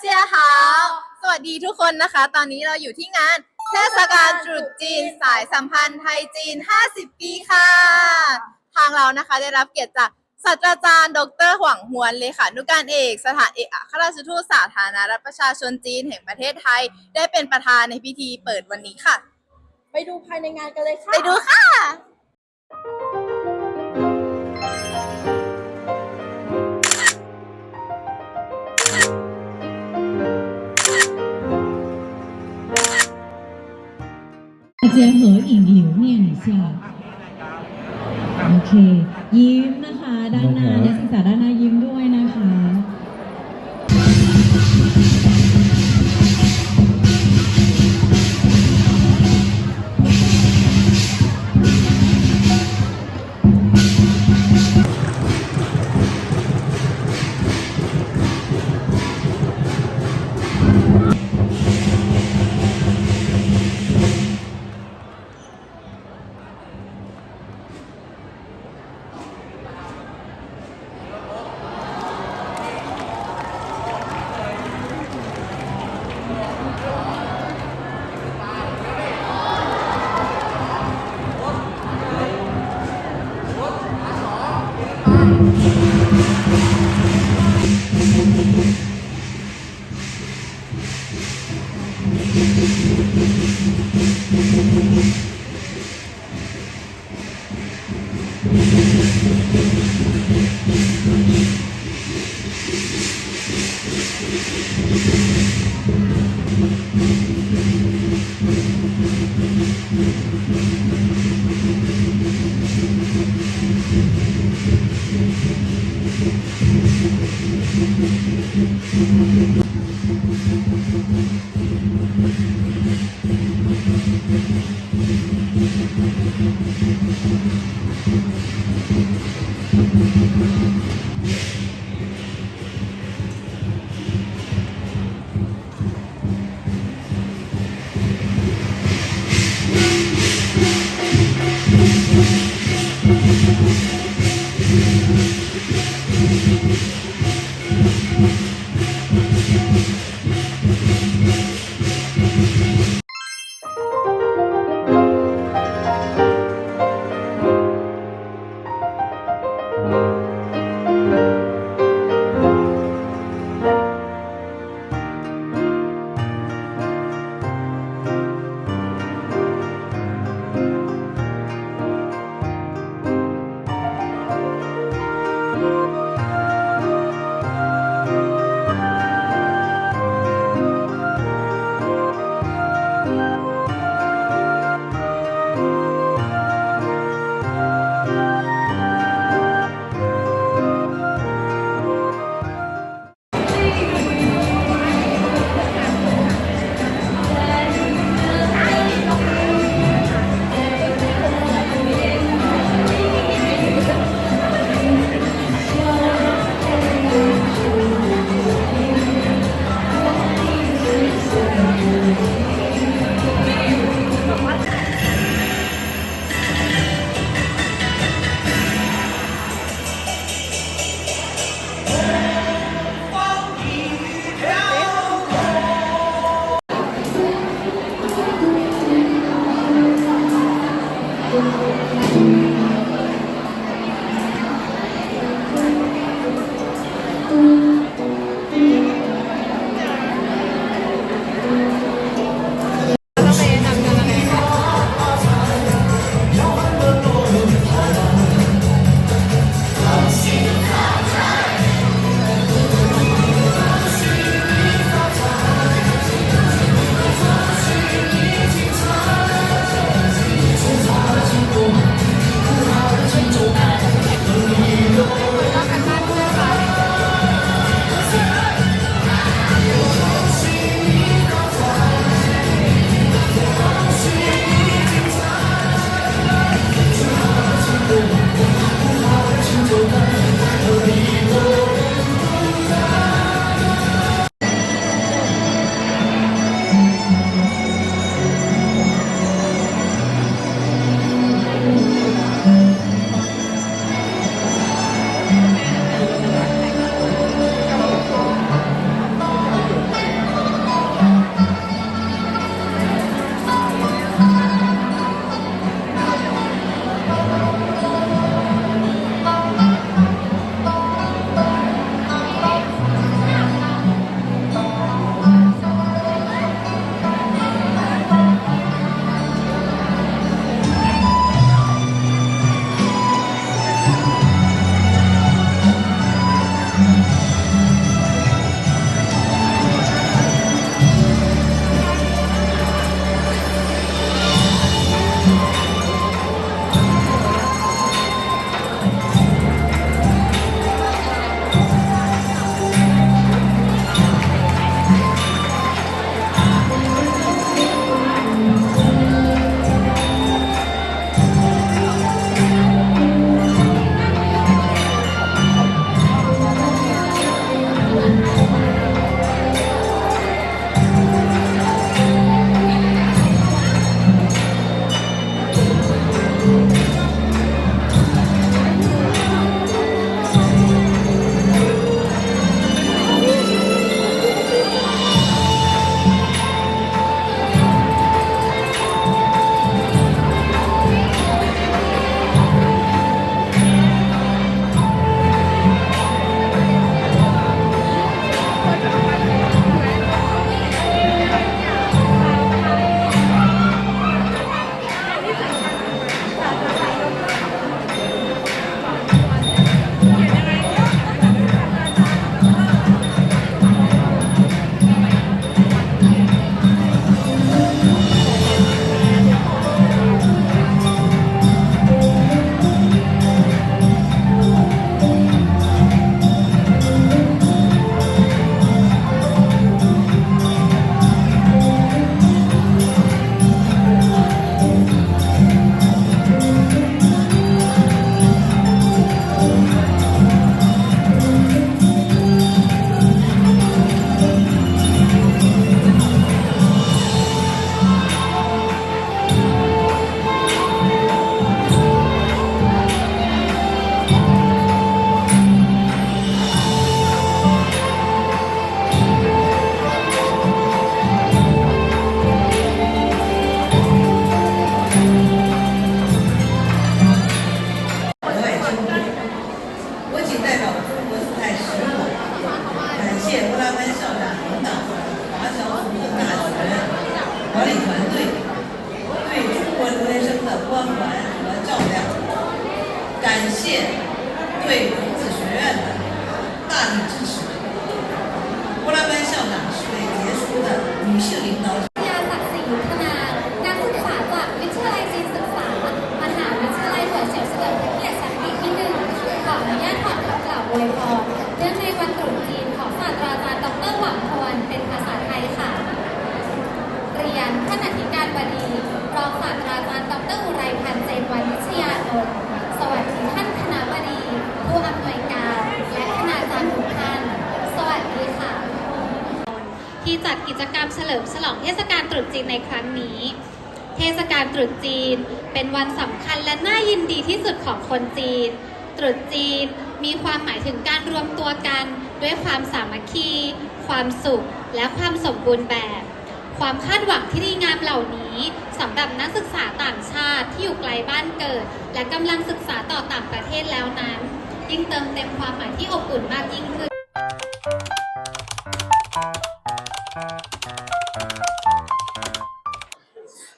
เจียหาวสวัสดีทุกคนนะคะ ตอนนี้เราอยู่ที่งาน เทศกาลตรุษจีนสายสัมพันธ์ไทยจีน 50 ปีค่ะ ทางเรานะคะได้รับเกียรติจาก ศาสตราจารย์ ดร หวังหวนเลขานุการเอก สถานเอกอัครราชทูตสาธารณรัฐประชาชนจีนแห่งประเทศไทย ได้เป็นประธานในพิธีเปิดวันนี้ค่ะ ไปดูภายในงานกันเลยค่ะ ไปดูค่ะ 大家合影留念一下。โอเค ยิ้มนะคะ ด้านหน้ จัดกิจกรรมเฉลิมฉลองเทศกาลตรุษจีนในครั้งนี้ เทศกาลตรุษจีนเป็นวันสำคัญและน่ายินดีที่สุดของคนจีน ตรุษจีนมีความหมายถึงการรวมตัวกันด้วยความสามัคคี ความสุข และความสมบูรณ์แบบ ความคาดหวังที่ดีงามเหล่านี้สำหรับนักศึกษาต่างชาติที่อยู่ไกลบ้านเกิด และกำลังศึกษาต่อต่างประเทศแล้วนั้น ยิ่งเติมเต็มความหมายที่อบอุ่นมากยิ่งขึ้น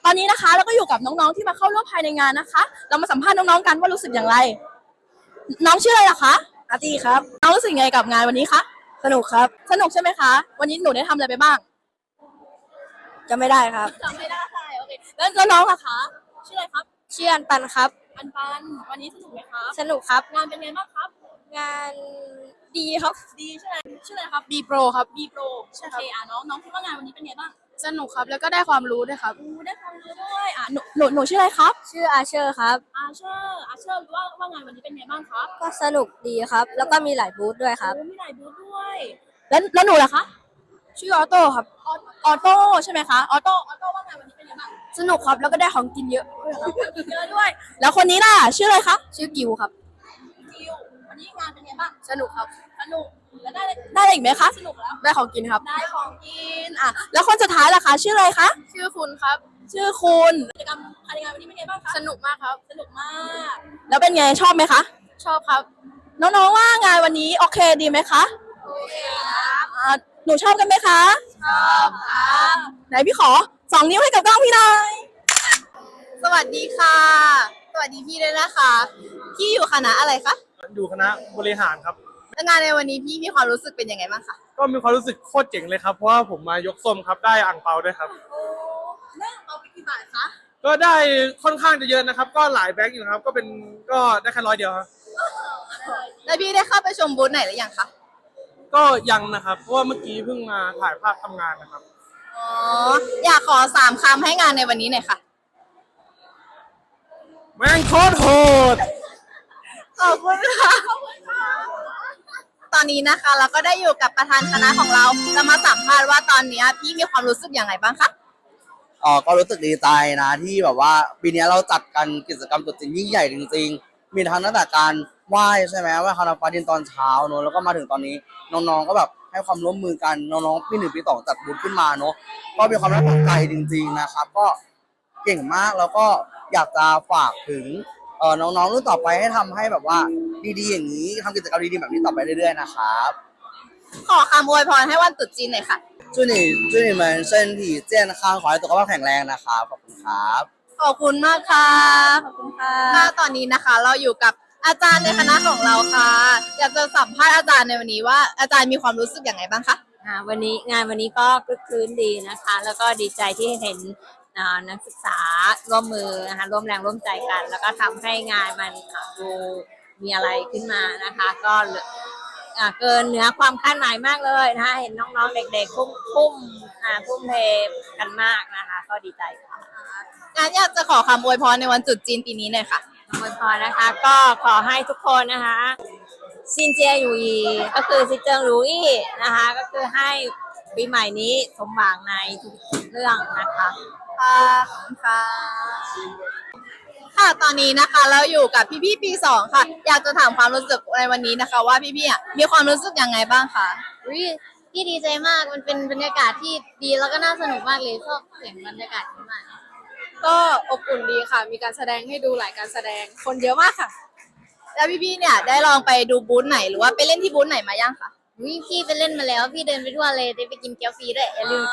ตอนนี้นะคะเราก็อยู่กับน้องๆที่มาเข้าร่วมภายในงานนะคะ เรามาสัมภาษณ์น้องๆกันว่ารู้สึกอย่างไร น้องชื่ออะไรล่ะคะอาร์ตี้ครับน้องรู้สึกยังไงกับงานวันนี้คะสนุกครับ สนุกใช่ไหมคะ วันนี้หนูได้ทำอะไรไปบ้างจำไม่ได้ครับ จำไม่ได้โอเคแล้วแล้วน้องล่ะคะชื่ออะไรครับชื่ออันปันครับ อันปันวันนี้สนุกไหมครับสนุกครับ งานเป็นไงบ้างครับ งาน ดีครับ ดีใช่ไหมชื่ออะไรครับบีโปรครับบีโปรโอเคอะน้องน้องคิดว่างานวันนี้เป็นไงบ้างสนุกครับแล้วก็ได้ความรู้ด้วยครับ อู้ได้ความรู้ด้วยอะหนูหนูหนูชื่ออะไรครับ ชื่ออาเชอร์ครับ อาเชอร์อาเชอร์รู้ว่าว่างานวันนี้เป็นไงบ้างครับก็สนุกดีครับ แล้วก็มีหลายบูธด้วยครับ โอ้มีหลายบูธด้วย แล้วแล้วหนูล่ะคะชื่อออโต้ครับ ออออโต้ใช่ไหมคะออโต้ออโต้ว่างานวันนี้เป็นไงบ้างสนุกครับแล้วก็ได้ของกินเยอะเยอะด้วย แล้วคนนี้ล่ะชื่ออะไรคะชื่อกิวครับจิ ววันนี้งานเป็นไงบ้าง สนุกครับ สนุก แล้วได้ได้อะไรอีกไหมคะ สนุกแล้ว ได้ของกินครับ ได้ของกิน อะ แล้วคนสุดท้ายล่ะคะ ชื่ออะไรคะ ชื่อคุณครับ ชื่อคุณกิจกรรมภายในงานวันนี้เป็นไงบ้างคะ สนุกมากครับ สนุกมาก แล้วเป็นไง ชอบไหมคะ ชอบครับ น้องๆว่างานวันนี้โอเคดีไหมคะ โอเคครับอ่าหนูชอบกันไหมคะ ชอบครับไหนพี่ขอสองนิ้วให้กับกล้องพี่หน่อยสวัสดีค่ะ สวัสดีพี่ด้วยนะคะ พี่อยู่คณะอะไรคะ อยู่คณะบริหารครับ แล้วงานในวันนี้พี่มีความรู้สึกเป็นยังไงบ้างคะก็มีความรู้สึกโคตรเจ๋งเลยครับเพราะว่าผมมายกส้มครับได้อ่างเปาด้วยครับได้เอาไปกี่บาทคะก็ได้ค่อนข้างจะเยอะนะครับ ก็หลายแบงค์อยู่นะครับ ก็เป็นก็ได้แค่ร้อยเดียวครับแล้วพี่ได้เข้าไปชมบูธไหนหรือยังคะก็ยังนะครับ เพราะว่าเมื่อกี้เพิ่งมาถ่ายภาพทำงานนะครับ อ๋ออยากขอสามคำให้งานในวันนี้หน่อยค่ะ แม่งโคตรโหด ขอบคุณค่ะ ตอนนี้นะคะเราก็ได้อยู่กับประธานคณะของเราจะมาสัมภาษณ์ว่าตอนนี้พี่มีความรู้สึกอย่างไรบ้างคะ อ๋อก็รู้สึกดีใจนะที่แบบว่าปีนี้เราจัดกันกิจกรรมตรุษจีนยิ่งใหญ่จริงๆ มีทั้งตั้งแต่การไหว้ใช่ไหมไหว้คาราฟ้าดินตอนเช้าเนอะแล้วก็มาถึงตอนนี้น้องๆก็แบบให้ความร่วมมือกันน้องๆปีหนึ่งปีสองจัดบูธขึ้นมาเนอะก็มีความน่าสนใจจริง ๆนะครับ ก็เก่งมากแล้วก็อยากจะฝากถึง เออน้องๆรุ่นต่อไปให้ทำให้แบบว่าดีๆอย่างนี้ทำกิจกรรมดีๆแบบนี้ต่อไปเรื่อยๆนะครับ ขอคำอวยพรให้วันตรุษจีนหน่อยค่ะ祝你祝你们身体健康，ขอให้สุขภาพแข็งแรงนะครับ ขอบคุณครับ ขอบคุณมากค่ะ ขอบคุณค่ะ ตอนนี้นะคะเราอยู่กับอาจารย์ในคณะของเราค่ะ อยากจะสัมภาษณ์อาจารย์ในวันนี้ว่าอาจารย์มีความรู้สึกอย่างไรบ้างคะ อ่าวันนี้งานวันนี้ก็คึกคืนดีนะคะ แล้วก็ดีใจที่เห็น นักศึกษาร่วมมือนะคะร่วมแรงร่วมใจกัน แล้วก็ทำให้งานมันอ่าดูมีอะไรขึ้นมานะคะ ก็เหลืออ่าเกินเหนือความคาดหมายมากเลยนะคะเห็นน้องๆ เด็กๆพุ่มพุ่มอ่าพุ่มเทกันมากนะคะ ก็ดีใจค่ะงานอยากจะขอคำอวยพรในวันตรุษจีนปีนี้หน่อยค่ะอวยพรนะคะ ก็ขอให้ทุกคนนะคะซินเจียอยู่อีก็คือซิเจิงรู้อีนะคะ ก็คือให้ปีใหม่นี้สมหวังในทุกเรื่องนะคะ ค่ะขอบคุณค่ะ ค่ะตอนนี้นะคะเราอยู่กับพี่ๆปีสองค่ะ อยากจะถามความรู้สึกในวันนี้นะคะ ว่าพี่ๆอะมีความรู้สึกยังไงบ้างคะอุ๊ยพี่ดีใจมาก มันเป็นบรรยากาศที่ดีแล้วก็น่าสนุกมากเลยชอบเสียงบรรยากาศนี้มาก ก็อบอุ่นดีค่ะ มีการแสดงให้ดูหลายการแสดงคนเยอะมากค่ะ แล้วพี่ๆเนี่ยได้ลองไปดูบูธไหนหรือว่าไปเล่นที่บูธไหนมายังคะวิพี่ไปเล่นมาแล้ว พี่เดินไปทั่วเลยได้ไปกินเกี๊ยวฟรีด้วยอย่าลืม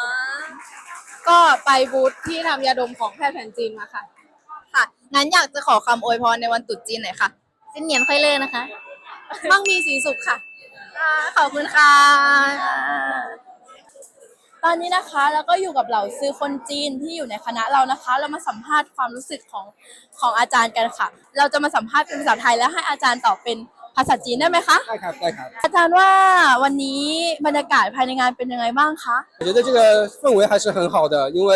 ก็ไปบูธที่ทำยาดมของแพทย์แผนจีนมาค่ะ ค่ะ งั้นอยากจะขอคำอวยพรในวันตรุษจีนหน่อยค่ะ สิ้นเหนียนค่อยเลิกนะคะ มั่งมีสีสุขค่ะขอบคุณค่ะ ตอนนี้นะคะแล้วก็อยู่กับเหล่าซื้อคนจีนที่อยู่ในคณะเรานะคะ เรามาสัมภาษณ์ความรู้สึกของของอาจารย์กันค่ะ เราจะมาสัมภาษณ์เป็นภาษาไทยแล้วให้อาจารย์ตอบเป็น ภาษาจีนได้ไหมคะ ได้ครับได้ครับ อาจารย์ว่าวันนี้บรรยากาศภายในงานเป็นยังไงบ้างคะ 我觉得这个氛围还是很好的，因为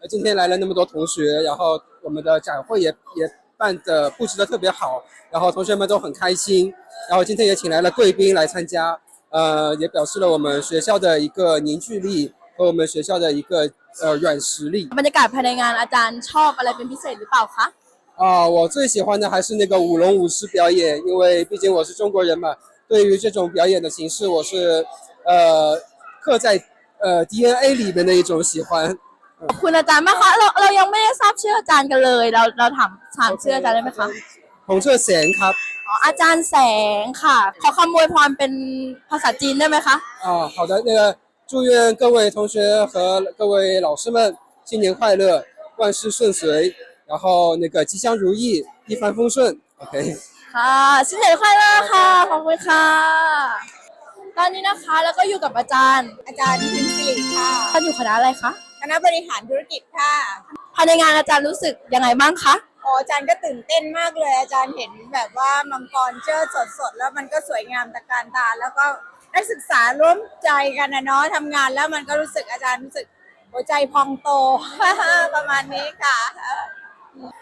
呃今天来了那么多同学，然后我们的展会也也办的布置的特别好，然后同学们都很开心，然后今天也请来了贵宾来参加，呃，也表示了我们学校的一个凝聚力和我们学校的一个呃软实力。 บรรยากาศภายในงานอาจารย์ชอบอะไรเป็นพิเศษหรือเปล่าคะ 啊，我最喜欢的还是那个舞龙舞狮表演，因为毕竟我是中国人嘛，对于这种表演的形式，我是呃刻在呃 DNA 里面的一种喜欢。 ขอบคุณอาจารย์มากคะเราเรายังไม่ได้ทราบชื่ออาจารย์กันเลย เราเราถามถามชื่ออาจารย์ได้ไหมคะ 洪彻贤ครับ อ๋ออาจารย์แสงค่ะ ขอคำอวยพรเป็นภาษาจีนได้ไหมคะ 啊，好的，那个祝愿各位同学和各位老师们新年快乐，万事顺遂， 然后那个吉祥如意，一帆风顺。OK。 ค่ะ新年快乐ค่ะ ขอบคุณค่ะ ตอนนี้นะคะแล้วก็อยู่กับอาจารย์ อาจารย์พิมพ์สิริค่ะ ท่านอยู่คณะอะไรคะ คณะบริหารธุรกิจค่ะ ภายในงานอาจารย์รู้สึกยังไงบ้างคะ อ๋ออาจารย์ก็ตื่นเต้นมากเลย อาจารย์เห็นแบบว่ามังกรเจิดสดๆ แล้วมันก็สวยงามตะการตา แล้วก็นักศึกษาร่วมใจกันนะเนาะทำงานแล้วมันก็รู้สึกอาจารย์รู้สึกหัวใจพองโต ประมาณนี้ค่ะ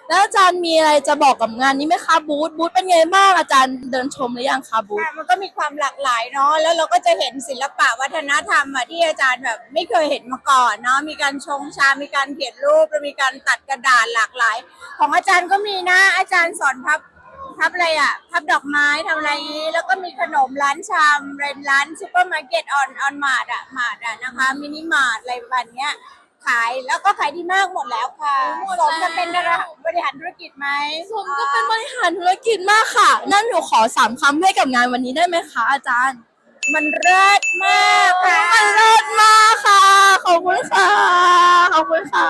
แล้วอาจารย์มีอะไรจะบอกกับงานนี้ไหมคะบูธบูธเป็นไงบ้างอาจารย์เดินชมหรือยังคะบูธมันก็มีความหลากหลายเนาะแล้วเราก็จะเห็นศิลปะวัฒนธรรมอะที่อาจารย์แบบไม่เคยเห็นมาก่อนเนาะมีการชงชา มีการเขียนรูปแล้วมีการตัดกระดาษหลากหลาย ของอาจารย์ก็มีนะอาจารย์สอนพับพับอะไรอะพับดอกไม้ทำอะไรนี้ แล้วก็มีขนมร้านชามร้านซูเปอร์มาร์เก็ตออนออนมาร์ทอะมาร์ทอะนะคะมินิมาร์ทอะไรประมาณเนี้ย ขายแล้วก็ขายดีมากหมดแล้วค่ะสมกับเป็นดาราบริหารธุรกิจไหมผมก็เป็นบริหารธุรกิจมากค่ะ นั่นหนูขอสามคำให้กับงานวันนี้ได้ไหมคะอาจารย์มันเลิศมากค่ะมันเลิศมากค่ะ ขอบคุณค่ะ ขอบคุณค่ะ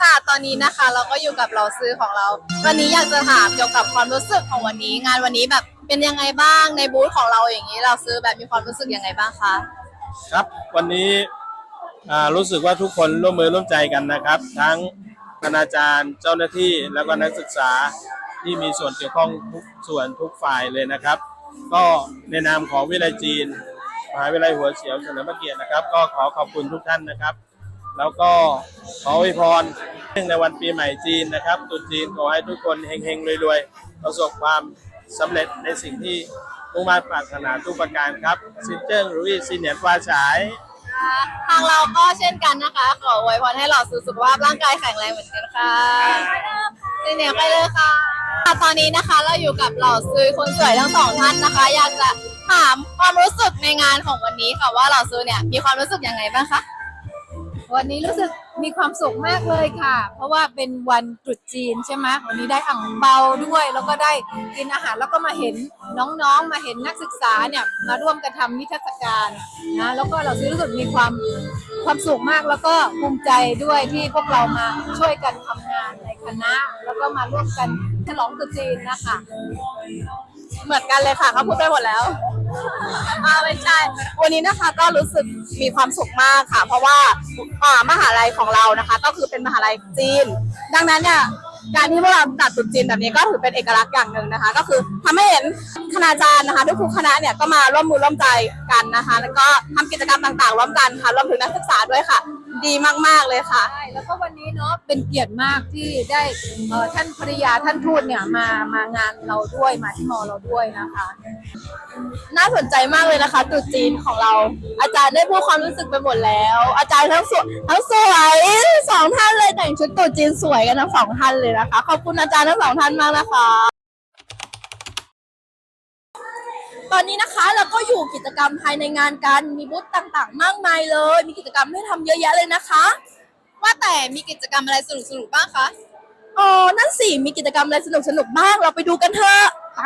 ค่ะ ตอนนี้นะคะเราก็อยู่กับเราซื้อของเรา วันนี้อยากจะถามเกี่ยวกับความรู้สึกของวันนี้ งานวันนี้แบบเป็นยังไงบ้างในบูธของเราอย่างนี้ เราซื้อแบบมีความรู้สึกยังไงบ้างคะ ครับ วันนี้อ่า รู้สึกว่าทุกคนร่วมมือร่วมใจกันนะครับ ทั้งคณาจารย์เจ้าหน้าที่แล้วก็นักศึกษาที่มีส่วนเกี่ยวข้องทุกส่วนทุกฝ่ายเลยนะครับ ก็ในนามของวิทยาลัยจีนมหาวิทยาลัยหัวเฉียวเฉลิมพระเกียรตินะครับ ก็ขอขอบคุณทุกท่านนะครับ แล้วก็ขออวยพรเนื่องในวันปีใหม่จีนนะครับตรุษจีนขอให้ทุกคนเฮงๆรวยๆประสบความสำเร็จในสิ่งที่มุ่งมั่นปรารถนาทุกประการครับซินเจิ้งหรุยซินเหนียนฟ้าฉาย ทางเราก็เช่นกันนะคะ ขออวยพรให้เราสุขภาพร่างกายแข็งแรงเหมือนกันค่ะเจเนียไปเลยค่ะ ตอนนี้นะคะเราอยู่กับเหล่าซื้อคนสวยทั้งสองท่านนะคะ อยากจะถามความรู้สึกในงานของวันนี้ค่ะว่าเหล่าซื้อเนี่ยมีความรู้สึกยังไงบ้างคะ วันนี้รู้สึกมีความสุขมากเลยค่ะ เพราะว่าเป็นวันตรุษจีนใช่ไหมวันนี้ได้อ่างเปาด้วย แล้วก็ได้กินอาหารแล้วก็มาเห็นน้องๆ มาเห็นนักศึกษาเนี่ยมาร่วมกันทำนิทรรศการนะแล้วก็เรารู้สึกมีความความสุขมากแล้วก็ภูมิใจด้วยที่พวกเรามาช่วยกันทำงานในคณะ แล้วก็มาร่วมกันฉลองตรุษจีนนะคะ เหมือนกันเลยค่ะเขาพูดไปหมดแล้ว อ่าไม่ใช่ วันนี้นะคะก็รู้สึกมีความสุขมากค่ะ เพราะว่าอ่ามหาลัยของเรานะคะ ก็คือเป็นมหาลัยจีน ดังนั้นเนี่ยการที่พวกเราจัดตรุ๊จีนแบบนี้ก็ถือเป็นเอกลักษณ์อย่างหนึ่งนะคะ ก็คือทำให้เห็นคณาจารย์นะคะทุกๆคณะเนี่ยก็มาร่วมมือร่วมใจกันนะคะ แล้วก็ทำกิจกรรมต่างๆ ร่วมกันค่ะรวมถึงนักศึกษาด้วยค่ะ ดีมากๆเลยค่ะ ใช่แล้วก็วันนี้เนาะเป็นเกียรติมากที่ได้เอ่อท่านภริยาท่านทูตเนี่ยมามางานเราด้วยมาที่มอเราด้วยนะคะ น่าสนใจมากเลยนะคะตรุษจีนของเรา อาจารย์ได้พูดความรู้สึกไปหมดแล้ว อาจารย์ทั้งสวยทั้งสวยสองท่านเลยแต่งชุดตรุษจีนสวยกันทั้งสองท่านเลยนะคะ ขอบคุณอาจารย์ทั้งสองท่านมากนะคะ ตอนนี้นะคะเราก็อยู่กิจกรรมภายในงานกัน มีบูธต่างๆ มากมายเลย มีกิจกรรมให้ทำเยอะแยะเลยนะคะ ว่าแต่มีกิจกรรมอะไรสนุกๆบ้างคะอ๋อ นั่นสิ มีกิจกรรมอะไรสนุกๆบ้าง เราไปดูกันเถอะ ไป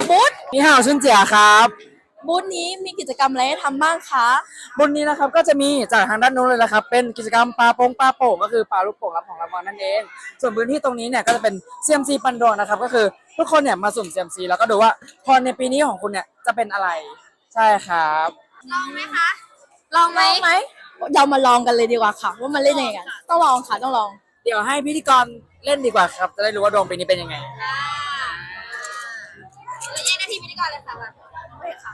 กับบูธนี่ห่าวชุนเจียครับบูธนี้มีกิจกรรมอะไรให้ทำบ้างคะบนนี้นะครับก็จะมีจากทางด้านนู้นเลยนะครับ เป็นกิจกรรมปลาโป่งปลาโป่งก็คือปลาลูกโป่งรับของรางวัลนั่นเอง ส่วนพื้นที่ตรงนี้เนี่ยก็จะเป็น CMC ปันดวงนะครับ ก็คือทุกคนเนี่ยมาสุ่ม CMC แล้วก็ดูว่าพรในปีนี้ของคุณเนี่ยจะเป็นอะไร ใช่ครับลองไหมคะลองไหมไหมเรามาลองกันเลยดีกว่าค่ะว่ามันเล่นยังไงกันต้องลองค่ะต้องลอง เดี๋ยวให้พิธีกรเล่นดีกว่าครับ จะได้รู้ว่าดวงปีนี้เป็นยังไงแย กหน้าที่พิธีกรเลยค่ะ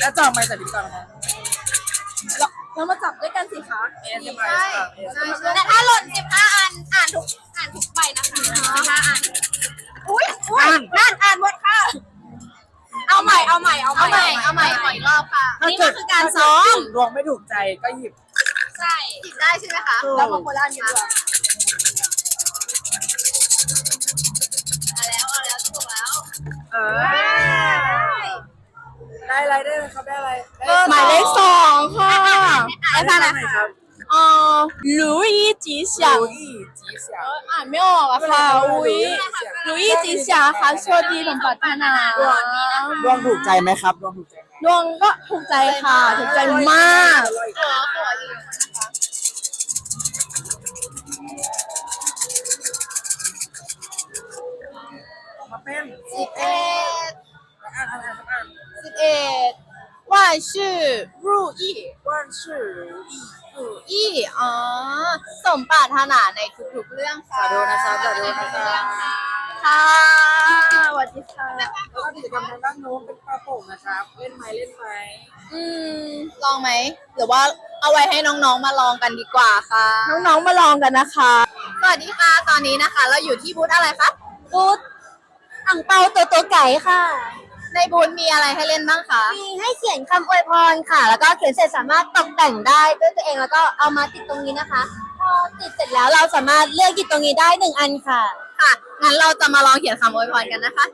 แล้วจองไม่ใส่พิธีกรครับเราเรามาจับด้วยกันสิคะเอสใช่แต่ถ้าหล่น15อันอ่านทุกอ่านทุกใบนะคะ15อันอุ้ยอุ้ยนั่นอ่านหมดค่ะ เอาใหม่เอาใหม่เอาใหม่เอาใหม่เอาใหม่ขออีกรอบค่ะนี่มันคือการซ้อมดวงไม่ถูกใจก็หยิบใช่หยิบได้ใช่ไหมคะแล้วมาโคราชกันดีกว่าเอา ได้อะไรได้ไหมครับได้อะไรหมายเลขสองค่ะได้อาจารย์ะไหนครับเออลุยจีเฉียงรู้อีจีเสียว่านไม่ออกอะค่ะอุ้ยลุจีเฉียงค่ะโชคดีสมบัติธนาดวงถูกใจไหมครับดวงถูกใจดวงก็ถูกใจค่ะ ถูกใจมาก เป็นสิบเอ็ดอ่นอ่านอ่านอ่านสิบเอ็ดว่าชื่อรูอี้นสมปรารถนาในทุกๆเรื่องค่ะสาธุนะครับสาธุนะครัค่ะสวัสดีค่ะแล้วก็กิจกรรมทางด้านโน้นเป็นปลาโป่งนะครับ เล่นไหมเล่นไหมอืม ลองไหม หรือว่าเอาไว้ให้น้องๆมาลองกันดีกว่าค่ะ น้องๆมาลองกันนะคะ สวัสดีค่ะ ตอนนี้นะคะ เราอยู่ที่บูธอะไรคะ บูธ อ่างเปาตัวตัวไก่ค่ะ ในบูธมีอะไรให้เล่นบ้างคะ มีให้เขียนคำอวยพรค่ะ แล้วก็เขียนเสร็จสามารถตกแต่งได้ด้วยตัวเองแล้วก็เอามาติดตรงนี้นะคะ พอติดเสร็จแล้วเราสามารถเลือกหยิบตรงนี้ได้หนึ่งอันค่ะ ค่ะ งั้นเราจะมาลองเขียนคำอวยพรกันนะคะ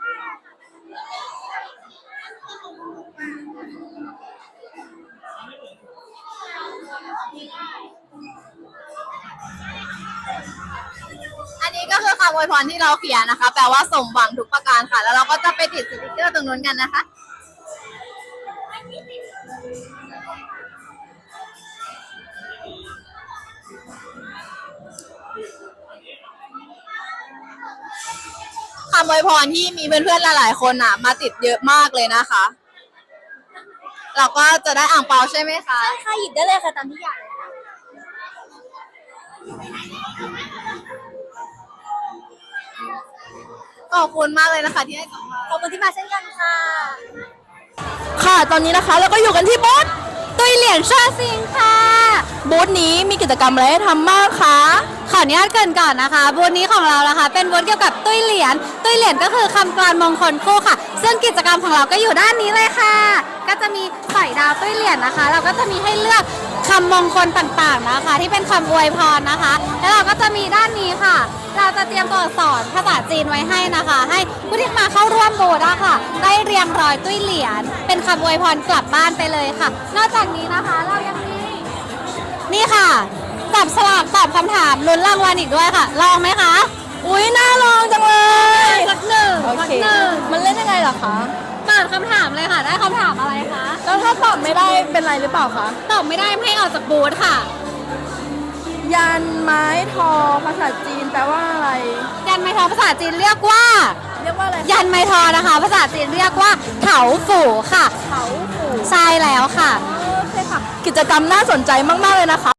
อคำอวยพรที่เราเขียนนะคะ แปลว่าสมหวังทุกประการค่ะ แล้วเราก็จะไปติดสติกเกอร์ตรงนู้นกันนะคะ คำอวยพรที่มีเพื่อนๆ หลายๆ คนอะ มาติดเยอะมากเลยนะคะ เราก็จะได้อ่างเปาใช่ไหมคะ ใช่ค่ะหยิบได้เลยค่ะตามที่อยากเลยค่ะ ขอบคุณมากเลยนะคะที่ให้สัมภาษณ์ขอบคุณที่มาเช่นกันค่ะ ค่ะ ตอนนี้นะคะเราก็อยู่กันที่บูธตุยเหรียญชาซิงค่ะ บูธนี้มีกิจกรรมอะไรให้ทำบ้างคะขออนุญาตเกรินก่อนนะคะบูธนี้ของเรานะคะ เป็นบูธเกี่ยวกับตุ้ยเหรียญตุ้ยเหรียญก็คือคำกลอนมงคลคู่ค่ะ ซึ่งกิจกรรมของเราก็อยู่ด้านนี้เลยค่ะ ก็จะมีสอยดาวตุ้ยเหรียญนะคะ เราก็จะมีให้เลือกคำมงคลต่างๆนะคะ ที่เป็นคำอวยพรนะคะ แล้วเราก็จะมีด้านนี้ค่ะ เราจะเตรียมตัวอักษรภาษาจีนไว้ให้นะคะ ให้ผู้ที่มาเข้าร่วมบูธอะค่ะ ได้เรียงรอยตุ้ยเหรียญเป็นคำอวยพรกลับบ้านไปเลยค่ะ นอกจากนี้นะคะเรายังมีนี่ค่ะจับสลากตอบคำถามลุ้นรางวัลอีกด้วยค่ะ ลองไหมคะ อุ้ยน่าลองจังเลยสักหนึ่งโอสักเค หนึ่งมันเล่นยังไงเหรอคะ เปิดคำถามเลยค่ะ ได้คำถามอะไรคะ แล้วถ้าตอบไม่ได้เป็นไรหรือเปล่าคะ ตอบไม่ได้ให้ออกจากบูธค่ะ ยันไม้ทอภาษาจีนแปลว่าอะไร ยันไมทอภาษาจีนเรียกว่า เรียกว่าอะไรยันไมทอนะคะ ภาษาจีนเรียกว่าเถาฝูค่ะเขาฝูใช่แล้วค่ะ โอเคค่ะ กิจกรรมน่าสนใจมาก ๆ เลยนะคะ